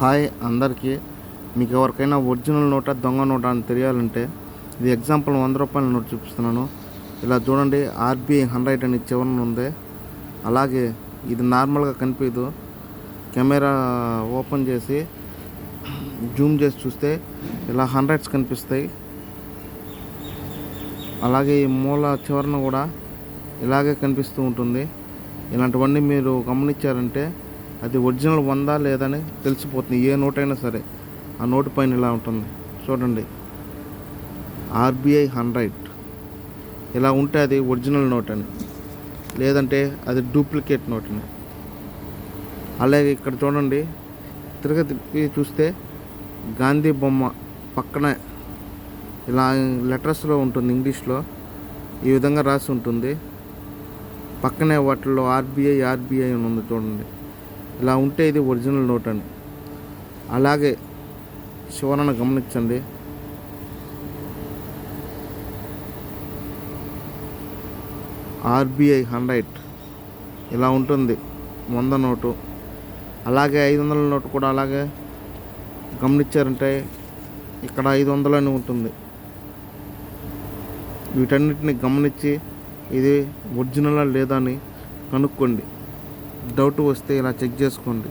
Hi అందరికీ. మీకు ఎవరికైనా ఒరిజినల్ నోటా దొంగ నోటా అని తెలియాలంటే ఇది ఎగ్జాంపుల్ వంద రూపాయల నోట్ చూపిస్తున్నాను. ఇలా చూడండి ఆర్బీఐ హండ్రెడ్ అని చివరన ఉంది. అలాగే ఇది నార్మల్గా కనిపించదు కెమెరా ఓపెన్ చేసి జూమ్ చేసి చూస్తే ఇలా హండ్రెడ్స్ కనిపిస్తాయి. అలాగే ఈ మూల చివరన కూడా ఇలాగే కనిపిస్తూ ఉంటుంది. ఇలాంటివన్నీ మీరు గమనించారంటే అది ఒరిజినల్ ఉందా లేదని తెలిసిపోతుంది. ఏ నోట్ అయినా సరే ఆ నోటు పైన ఇలా ఉంటుంది. చూడండి. RBI hundred. ఇలా ఉంటే అది ఒరిజినల్ నోట్ అని లేదంటే అది డూప్లికేట్ నోట్ అని అలాగే ఇక్కడ చూడండి. తిరగతి చూస్తే గాంధీ బొమ్మ పక్కనే ఇలా లెటర్స్లో ఉంటుంది ఇంగ్లీష్లో. ఈ విధంగా రాసి ఉంటుంది. పక్కనే వాటిలో ఆర్బీఐ ఆర్బీఐ అని ఉంది చూడండి. ఇలా ఉంటే ఇది ఒరిజినల్ నోట్ అండి. అలాగే శివరణ గమనించండి. ఆర్బీఐ హండ్రెడ్ ఇలా ఉంటుంది. వంద నోటు. అలాగే ఐదు వందల నోటు కూడా అలాగే గమనించారంటే ఇక్కడ ఐదు వందలు అని ఉంటుంది. వీటన్నిటిని గమనించి ఇది ఒరిజినల్ లేదా అని కనుక్కోండి. డౌట్ వస్తే ఇలా చెక్ చేసుకోండి.